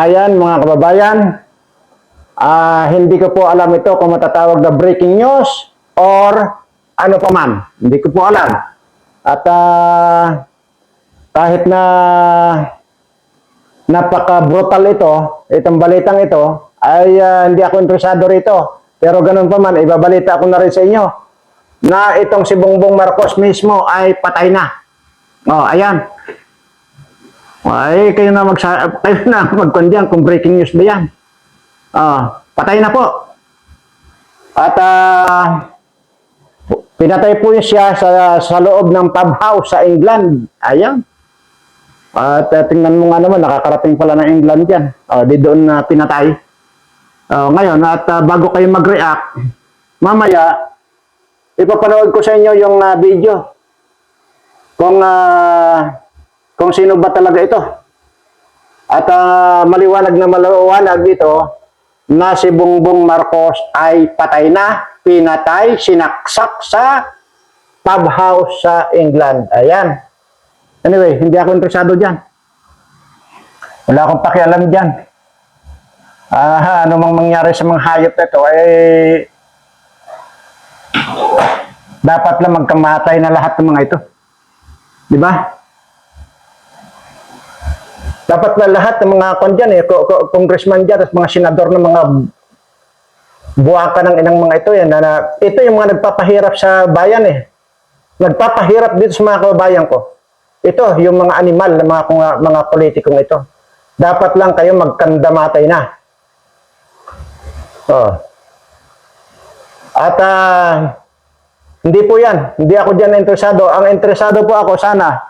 Ayan mga kababayan, ah hindi ko po alam ito kung matatawag na breaking news or ano pa man. Hindi ko po alam. At ah, kahit na napaka-brutal ito, itong balitang ito, ay ah, hindi ako interesado rito. Pero ganun pa man, ibabalita ko na rin sa inyo na itong si Bongbong Marcos mismo ay patay na. Oh, ayan. Ay, kayo na magsa kayo na magkundiyan kung breaking news ba 'yan. Ah, patay na po. At ah, pinatay po siya sa sa loob ng pub house sa England. Ayan. At uh, tingnan mo nga naman, nakakarating pala ng England yan. Uh, di doon na pinatay. Uh, ngayon, at ah, bago kayo mag-react, mamaya, ipapanood ko sa inyo yung ah, video. Kung ah, kung sino ba talaga ito. At ah, maliwanag na maliwanag dito na si Bongbong Marcos ay patay na, pinatay, sinaksak sa pub house sa England. Ayan. Anyway, hindi ako interesado dyan. Wala akong pakialam dyan. Ah, ano mang mangyari sa mga hayop na ito, eh, dapat lang magkamatay na lahat ng mga ito. Di ba? Dapat na lahat ng mga kon dyan, eh, congressman dyan, at mga senador ng mga buwaka ng inang mga ito, yan, na, na, ito yung mga nagpapahirap sa bayan eh. Nagpapahirap dito sa mga kababayan ko. Ito, yung mga animal, ng mga, mga, mga politikong ito. Dapat lang kayo magkandamatay na. Oh. At ah, hindi po yan. Hindi ako dyan interesado. Ang interesado po ako sana,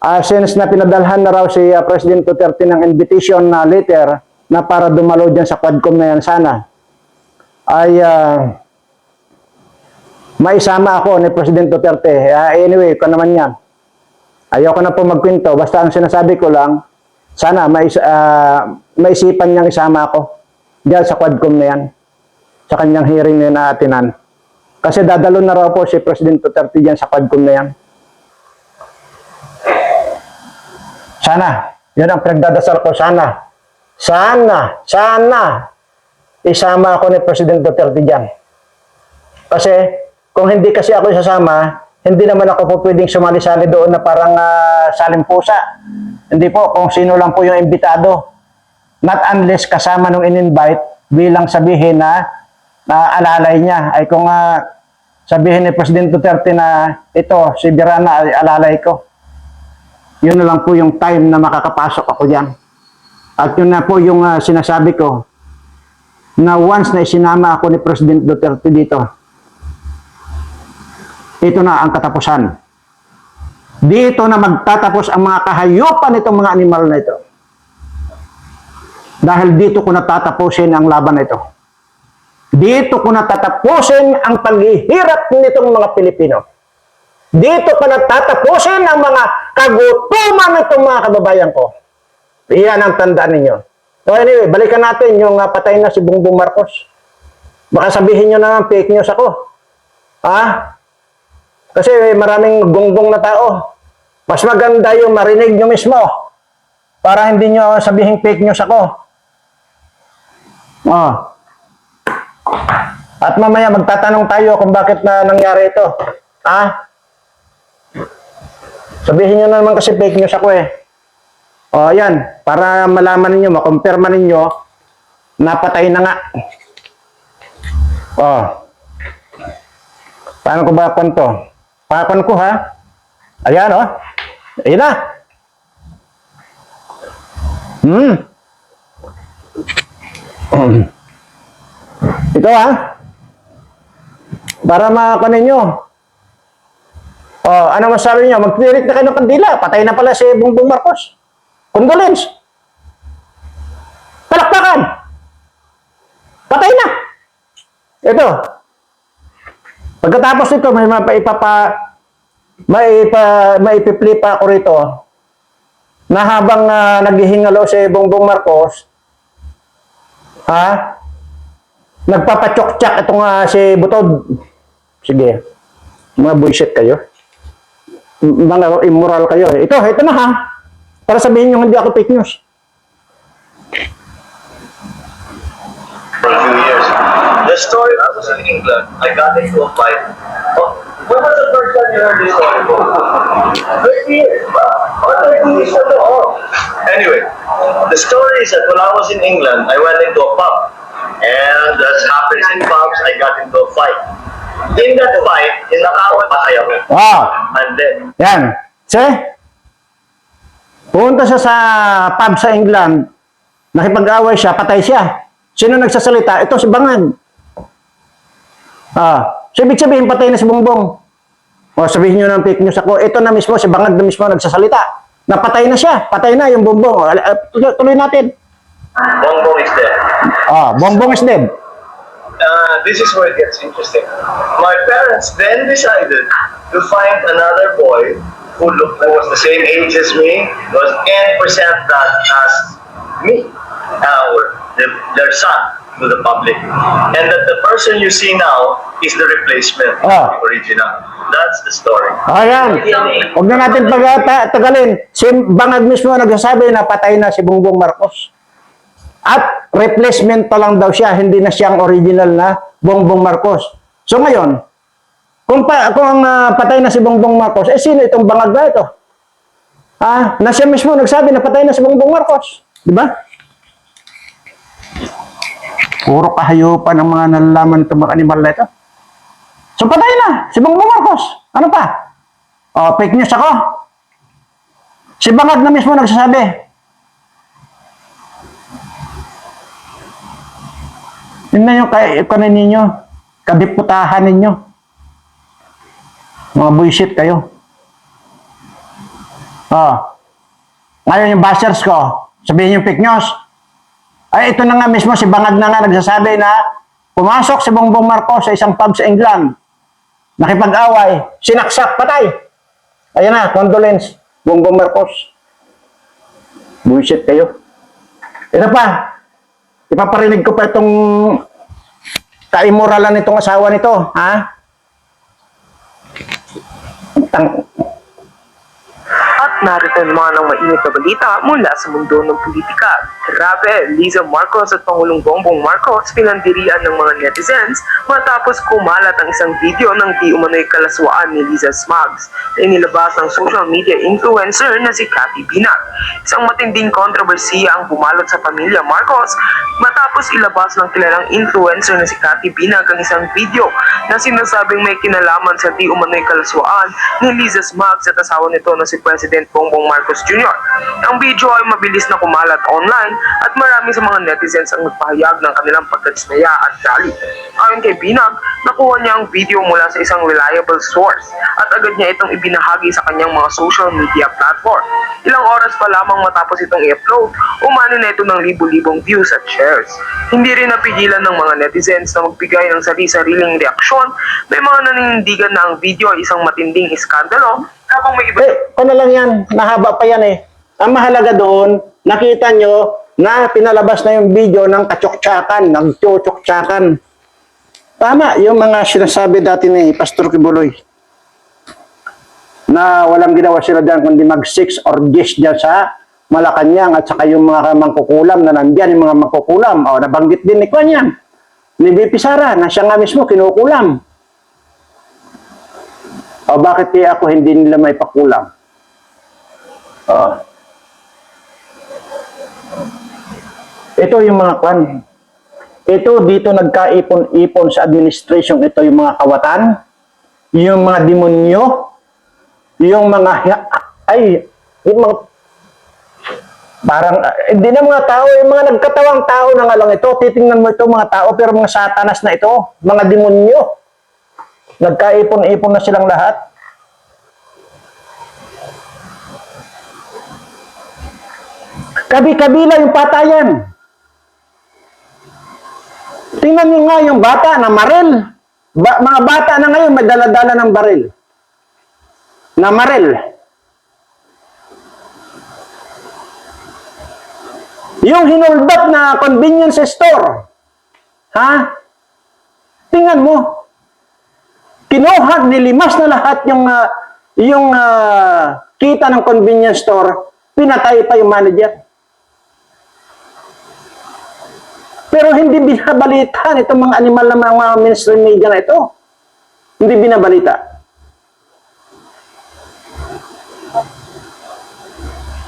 ah, since na pinadalhan na raw si ah, President Duterte ng invitation na letter na para dumalo dyan sa Quadcom na yan sana, ay ah, maisama ako ni President Duterte. Ah, anyway, ko naman yan. Ayoko na po magkwento. Basta ang sinasabi ko lang, sana mais, ah, maisipan niyang isama ako diyan sa Quadcom na yan. Sa kanyang hearing na naatinan. Kasi dadalo na raw po si President Duterte diyan sa Quadcom na yan. Sana. Yun ang pinagdadasal ko. Sana. Sana. Sana. Isama ako ni President Duterte diyan. Kasi kung hindi kasi ako isasama, hindi naman ako po pwedeng sumali-sali doon na parang ah, saling pusa. Hindi po, kung sino lang po yung imbitado. Not unless kasama nung in-invite bilang sabihin na na alalay niya. Ay kung ah, sabihin ni President Duterte na ito, si Birana, ay alalay ko. Yun na lang po yung time na makakapasok ako diyan. At yun na po yung ah, sinasabi ko na once na isinama ako ni President Duterte dito, ito na ang katapusan. Dito na magtatapos ang mga kahayupan nitong mga animal na ito. Dahil dito ko natatapusin ang laban na ito. Dito ko natatapusin ang paghihirap nitong mga Pilipino. Dito ko natatapusin ang mga kagutuman nitong mga kababayan ko. Iyan ang tandaan ninyo. So anyway, balikan natin yung uh, patay na si Bongbong Marcos. Baka sabihin nyo na fake news ako. Ha? Kasi maraming gonggong na tao. Mas maganda yung marinig nyo mismo. Para hindi nyo sabihin fake news ako. Oh. At mamaya magtatanong tayo kung bakit na nangyari ito. Ha? Sabihin nyo na naman kasi fake news ako eh. O, ayan. Para malaman ninyo, makumpirma ninyo, napatay na nga. O. Paano ko ba to? Pakon ko ha. Ayan o. Ayan na. Hmm. Ito ha. Para makakuha ninyo. Oh, ano masabi niyo? Magpirit na kayo ng kandila. Patay na pala si Bongbong Marcos. Condolence. Palakpakan. Patay na. Ito. Pagkatapos nito, may mapaipapa may pa pa ako rito na habang uh, naghihingalo si Bongbong Marcos ha nagpapatsok-tsak itong ah, si Butod sige mga bullshit kayo mga immoral kayo. Eh. Ito, ito na ha. Para sabihin nyo hindi ako fake news. For two years, the story, I was in England, I got into a fight. Oh, when was the first time you heard this story? 30 years. Oh, 30 years ago. Anyway, the story is that when I was in England, I went into a pub. And as happens in pubs, I got into a fight. In that fight, in nakawat patay ako. Ah, And then, yan. See? Pumunta siya sa pub sa England, nakipag-away siya, patay siya. Sino nagsasalita? Ito si Bangag. Ah, so ibig sabihin patay na si Bongbong. O sabihin nyo ng fake news ako, ito na mismo, si Bangag na mismo nagsasalita. Napatay na siya, patay na yung Bongbong. O, tuloy natin. Bongbong is dead. Ah, Bongbong is dead. uh, this is where it gets interesting. My parents then decided to find another boy who looked who was the same age as me, was 10% that as me, uh, or the, their son to the public. And that the person you see now is the replacement, Ah. the original. That's the story. Ayan. Huwag na natin pag ta- tagalin. Si Bangag mismo nagsasabi na patay na si Bongbong Marcos. At replacement pa lang daw siya, hindi na siyang original na Bongbong Marcos. So ngayon, kung, pa, kung ah, patay na si Bongbong Marcos, eh sino itong bangag na ito? Ah, na siya mismo nagsabi na patay na si Bongbong Marcos. Di ba? Puro kahayupan ng mga nalalaman itong mga animal na ito. So patay na, si Bongbong Marcos. Ano pa? Oh, fake news ako. Si Bangag na mismo nagsasabi. Yun na yung kay kanin ninyo. Kadiputahan ninyo. Mga bullshit kayo. Oh. Ngayon yung bashers ko, sabihin yung fake news. Ay, ito na nga mismo, si Bangag na nga nagsasabi na pumasok si Bongbong Marcos sa isang pub sa England. Nakipag-away, sinaksak, patay. Ayan na, condolence, Bongbong Marcos. Bullshit kayo. Ito pa, ipaparinig ko pa itong kaimoralan nitong asawa nito, ha? Tang, Narito ang mga ng mainit na balita mula sa mundo ng politika. Grabe, Liza Marcos at Pangulong Bongbong Marcos pinandirian ng mga netizens matapos kumalat ang isang video ng di umano'y kalaswaan ni Liza Smugs na inilabas ng social media influencer na si Cathy Binag. Isang matinding kontrobersiya ang bumalot sa pamilya Marcos matapos ilabas ng kilalang influencer na si Cathy Binag ang isang video na sinasabing may kinalaman sa di umano'y kalaswaan ni Liza Smugs at asawa nito na si President Bongbong Marcos Jr. Ang video ay mabilis na kumalat online at marami sa mga netizens ang nagpahayag ng kanilang pagkadismaya at galit. Ayon kay Binag, nakuha niya ang video mula sa isang reliable source at agad niya itong ibinahagi sa kanyang mga social media platform. Ilang oras pa lamang matapos itong i-upload, umano na ito ng libu-libong views at shares. Hindi rin napigilan ng mga netizens na magbigay ng sarili-sariling reaksyon. May mga naninindigan na ang video ay isang matinding iskandalo habang may iba eh, ano lang yan, mahaba pa yan eh. Ang mahalaga doon, nakita nyo na pinalabas na yung video ng katsoktsakan, nagtsutsoksakan. Tama, yung mga sinasabi dati ni Pastor Kibuloy na walang ginawa sila dyan kundi mag-6 or 10 dyan sa Malacanang at saka yung mga mangkukulam na nandyan, yung mga mangkukulam. O, nabanggit din ni Kwan yan. Ni na siya nga mismo kinukulam. O bakit kaya ako hindi nila may pakulam? O. Ito yung mga kwan. Ito dito nagkaipon-ipon sa administration. Ito yung mga kawatan, yung mga demonyo, yung mga ay yung mga parang ah, hindi na mga tao, yung mga nagkatawang tao na nga lang ito. Titingnan mo ito mga tao pero mga satanas na ito, mga demonyo. Nagkaipon-ipon na silang lahat. Kabi-kabila yung patayan. Tingnan nyo nga yung bata na maril. Ba- mga bata na ngayon may dala-dala ng baril. Na maril. Yung hinulbat na convenience store. Ha? Tingnan mo. Kinuha, nilimas na lahat yung ah, yung ah, kita ng convenience store. Pinatay pa yung manager. Pero hindi binabalitaan itong mga animal na mga mainstream media na ito. Hindi binabalita.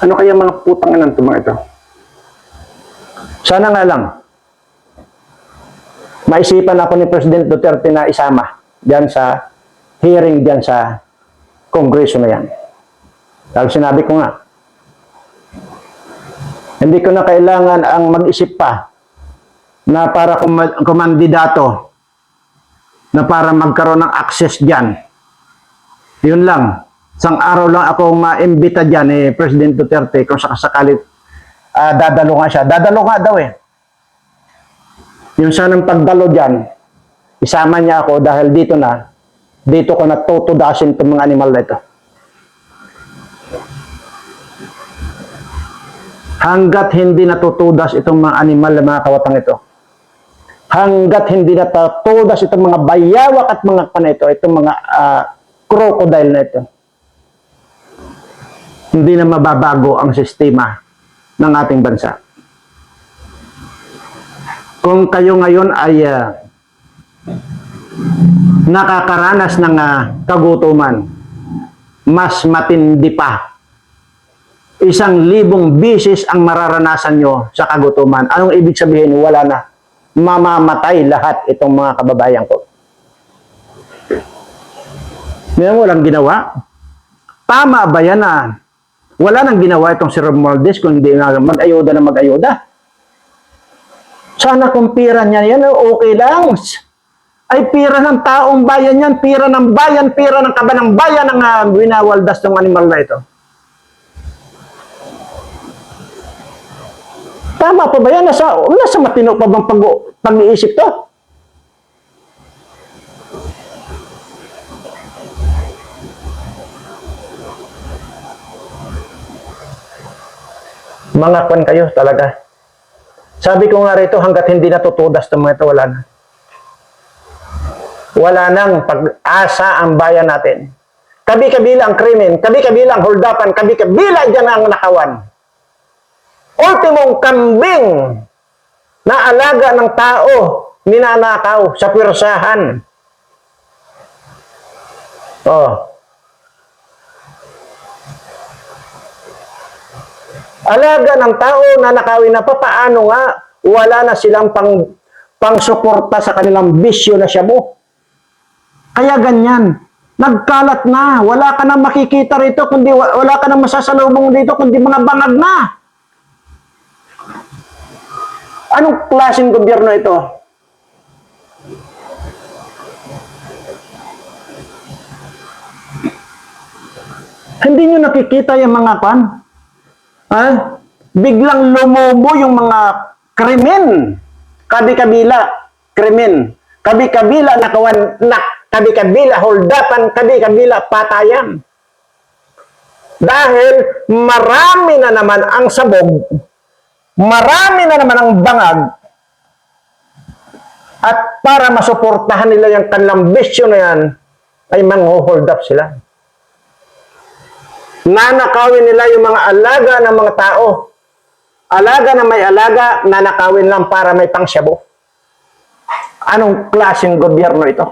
Ano kaya mga putang itong mga ito? Sana nga lang, maisipan ako ni President Duterte na isama diyan sa hearing diyan sa kongreso na yan. Dahil sinabi ko nga, hindi ko na kailangan ang mag-isip pa na para kum- kumandidato na para magkaroon ng access diyan. Yun lang. Isang araw lang ako maimbita diyan ni President Duterte kung sakasakali ah, dadalo nga siya. Dadalo nga daw eh. Yung sanang pagdalo diyan, isama niya ako dahil dito na, dito ko natutudasin itong mga animal na ito. Hanggat hindi natutudas itong mga animal na mga kawatang ito, hanggat hindi natutudas itong mga bayawak at mga pan ito, itong mga ah, crocodile na ito, hindi na mababago ang sistema ng ating bansa. Kung kayo ngayon ay ah, nakakaranas ng ah, kagutuman, mas matindi pa. Isang libong bisis ang mararanasan nyo sa kagutuman. Anong ibig sabihin? Wala na. Mamamatay lahat itong mga kababayan ko. Ngayon walang ginawa. Tama ba yan na wala nang ginawa itong si Romualdez kung hindi na mag-ayuda na mag-ayuda? Sana kung pira niya yan, okay lang. Ay pira ng taong bayan yan, pira ng bayan, pira ng kabanang bayan ang uh, winawaldas ng animal na ito. Tama pa ba yan? Nasa, nasa matino pa bang pag, pag-iisip to? Mga kwan kayo talaga. Sabi ko nga rito, hanggat hindi natutudas ng mga ito, wala na. Wala nang pag-asa ang bayan natin. Kabi-kabila ang krimen, kabi-kabila ang holdapan, kabi-kabila dyan ang nakawan. Ultimong kambing na alaga ng tao, ninanakaw sa pirsahan. Oh. Alaga ng tao na nakawin na pa, paano nga wala na silang pang pangsuporta sa kanilang bisyo na shabu. Kaya ganyan. Nagkalat na. Wala ka na makikita rito, kundi wa- wala ka na masasalubong dito, kundi mga bangag na. Anong klaseng gobyerno ito? Hindi nyo nakikita yung mga pan? Ha? Biglang lumubo yung mga krimen. Kabi-kabila, krimen. Kabi-kabila, nakawan, nak, kabi-kabila, holdapan, kabi-kabila, patayan. Dahil marami na naman ang sabog, marami na naman ang bangag, at para masuportahan nila yung kanilang bisyo na yan, ay mang-hold up sila nanakawin nila yung mga alaga ng mga tao. Alaga na may alaga, nanakawin lang para may pangsyabo. Anong klaseng gobyerno ito?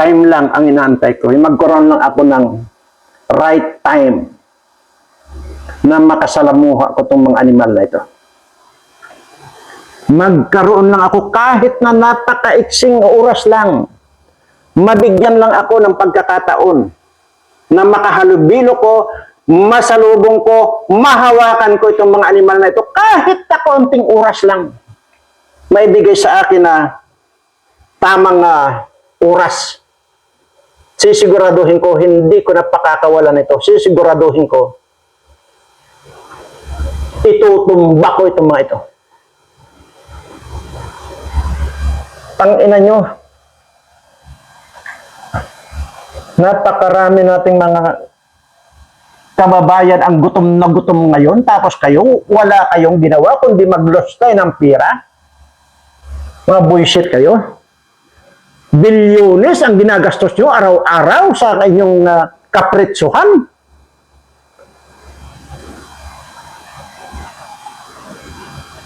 Time lang ang inaantay ko. Magkaroon lang ako ng right time na makasalamuha ko itong mga animal na ito. Magkaroon lang ako kahit na napakaiksing oras lang. Mabigyan lang ako ng pagkakataon na makahalubilo ko, masalubong ko, mahawakan ko itong mga animal na ito kahit na konting oras lang. Maibigay sa akin na tamang ah, oras. Sisiguraduhin ko, hindi ko na pakakawalan ito. Sisiguraduhin ko, itutumba ko itong mga ito. Tangina nyo. Napakarami nating mga kababayan ang gutom na gutom ngayon tapos kayo wala kayong ginawa kundi mag-loss tayo ng pira. Mga bullshit kayo. Bilyones ang ginagastos nyo araw-araw sa inyong uh, kapritsuhan.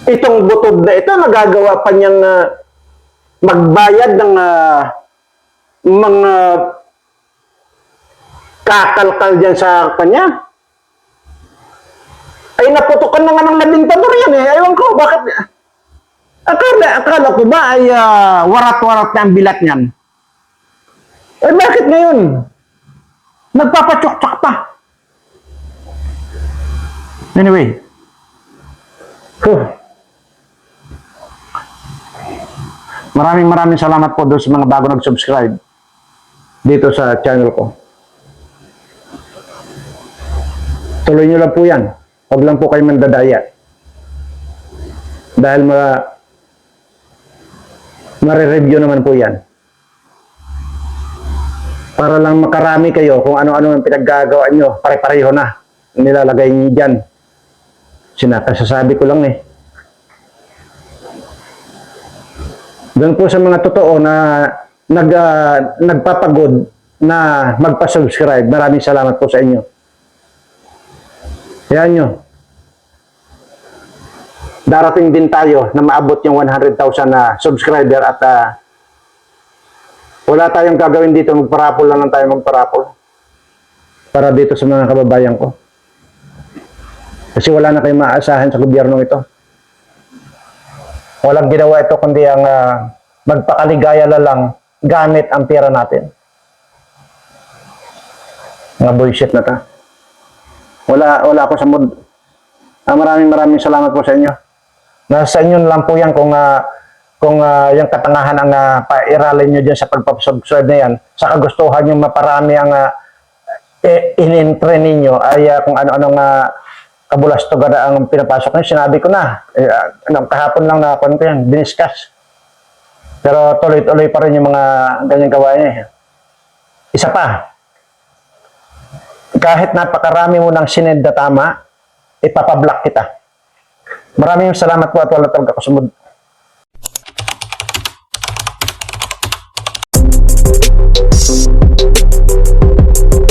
Itong butod na ito, nagagawa pa niyang ah, magbayad ng ah, mga kakalkal dyan sa kanya. Ay, naputukan na nga ng labintador yan eh. Ewan ko, bakit? Akala, akala ko ba ay ah, warat-warat na ang bilat niyan? Eh, bakit ngayon? Nagpapatsok-tsok pa. Anyway. Huh. Maraming maraming salamat po doon sa mga bago nag-subscribe dito sa channel ko. Tuloy nyo lang po yan. Huwag lang po kayo mandadaya. Dahil ma mare-review naman po yan. Para lang makarami kayo kung ano-ano ang pinaggagawa nyo. Pare-pareho na. Nilalagay nyo dyan. Sinakasasabi ko lang eh. Doon po sa mga totoo na nag, ah, nagpapagod na magpa-subscribe. Maraming salamat po sa inyo. Yan nyo. Darating din tayo na maabot yung 100,000 na subscriber at ah, wala tayong gagawin dito. Magparapol lang lang tayo magparapol. Para dito sa mga kababayan ko. Kasi wala na kayong maaasahan sa gobyernong ito. Walang ginawa ito kundi ang ah, magpakaligaya na lang gamit ang pera natin. Mga bullshit na ta. Wala, wala ako sa mood. Ah, maraming maraming salamat po sa inyo. Nasa inyo lang po yan kung ah, kung ah, yung katangahan ang uh, pairalin nyo dyan sa pagpapasubscribe na yan, sa kagustuhan yung maparami ang uh, in-entre ninyo ay ah, kung ano-anong uh, kabulastogan na ang pinapasok nyo. Sinabi ko na, eh, ah, kahapon lang na ko yan, diniscuss. Pero tuloy-tuloy pa rin yung mga ganyang gawain eh. Isa pa, kahit napakarami mo ng sinend na tama, ipapablock kita. Maraming salamat po at wala talaga ako sumud